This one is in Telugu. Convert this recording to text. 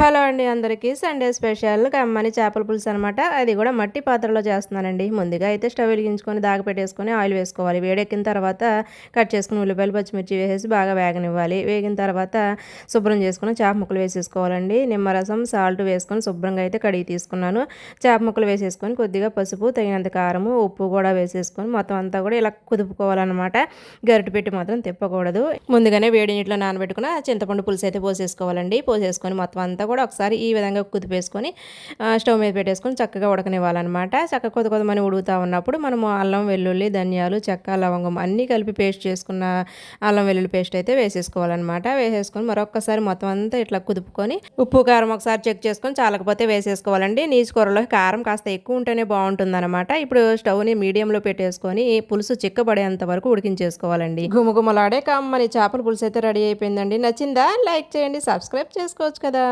హలో అండి అందరికీ. సండే స్పెషల్ కమ్మని చేపల పులుసు అనమాట అది కూడా మట్టి పాత్రలో చేస్తున్నానండి. ముందుగా అయితే స్టవ్ వెలిగించుకొని దాగ పెట్టేసుకొని ఆయిల్ వేసుకోవాలి. వేడెక్కిన తర్వాత కట్ చేసుకుని ఉల్లిపాయలు పచ్చిమిర్చి వేసేసి బాగా వేగనివ్వాలి. వేగిన తర్వాత శుభ్రం చేసుకుని చేప ముక్కలు వేసేసుకోవాలండి. నిమ్మరసం సాల్ట్ వేసుకొని శుభ్రంగా అయితే కడిగి తీసుకున్నాను. చేప ముక్కలు వేసేసుకొని కొద్దిగా పసుపు తగినంత కారము ఉప్పు కూడా వేసేసుకొని మొత్తం అంతా కూడా ఇలా కుదుపుకోవాలన్నమాట. గరిటె పెట్టి మాత్రం తిప్పకూడదు. ముందుగానే వేడి నీటిలో నానబెట్టుకున్న చింతపండు పులుసు అయితే పోసేసుకోవాలండి. పోసేసుకొని మొత్తం అంతా అంతా కూడా ఒకసారి ఈ విధంగా కుదిపేసుకొని స్టవ్ మీద పెట్టేసుకొని చక్కగా ఉడకనివ్వాలన్నమాట. చక్క కొద్ది కొద్దిమని ఉడుగుతూ ఉన్నప్పుడు మనము అల్లం వెల్లుల్లి ధనియాలు చెక్క లవంగం అన్నీ కలిపి పేస్ట్ చేసుకున్న అల్లం వెల్లుల్లి పేస్ట్ అయితే వేసేసుకోవాలన్నమాట. వేసేసుకొని మరొకసారి మొత్తం అంతా ఇట్లా కుదుపుకొని ఉప్పు కారం ఒకసారి చెక్ చేసుకొని చాలకపోతే వేసేసుకోవాలండి. నీచు కూరలో కారం కాస్త ఎక్కువ ఉంటేనే బాగుంటుందన్నమాట. ఇప్పుడు స్టవ్ని మీడియంలో పెట్టేసుకొని పులుసు చిక్కబడేంత వరకు ఉడికించేసుకోవాలండి. గుమగుమలాడే కమ్మని చేపల పులుసు అయితే రెడీ అయిపోయిందండి. నచ్చిందా? లైక్ చేయండి సబ్స్క్రైబ్ చేసుకోవచ్చు కదా.